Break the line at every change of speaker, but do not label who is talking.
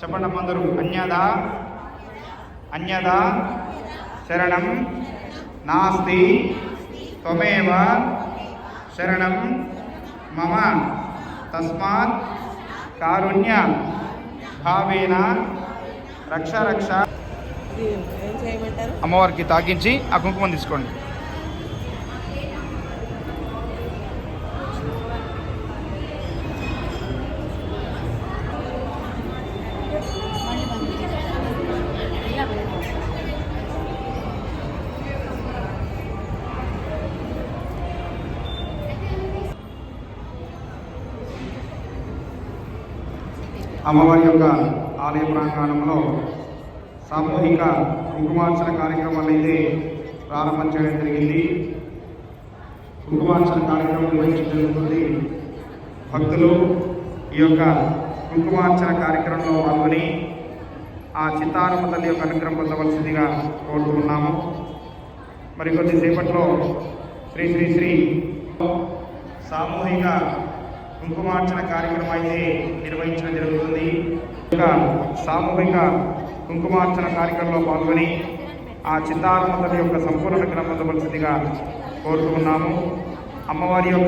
చెప్పండి అందరు. అన్యద అన్యద శరణం. నాస్తి త్వమేవ శరణం. మమ తస్మాత్ కారుణ్య భావేన రక్ష రక్ష. అమ్మవారికి తాకించి ఆ కుంకుమం తీసుకోండి. అమ్మవారి యొక్క ఆలయ ప్రాంగణంలో సామూహిక కుంకుమార్చన కార్యక్రమాన్ని అయితే ప్రారంభం చేయడం జరిగింది. కుంకుమార్చన కార్యక్రమం నిర్వహించడం జరుగుతుంది. భక్తులు ఈ యొక్క కుంకుమార్చన కార్యక్రమంలో పాల్గొని ఆ చిత్తారమ్మ తల్లి యొక్క అనుగ్రహం పొందవలసిందిగా కోరుతున్నాము మరి కొద్దిసేపట్లో శ్రీ శ్రీ శ్రీ సామూహిక కుంకుమార్చన కార్యక్రమం అయితే నిర్వహించడం జరుగుతుంది. ఇంకా సామూహిక కుంకుమార్చన కార్యక్రమంలో పాల్గొని ఆ చిత్తారమ్మ తల్లి యొక్క సంపూర్ణ అనుగ్రహం పొందవలసిందిగా కోరుతున్నాము అమ్మవారి యొక్క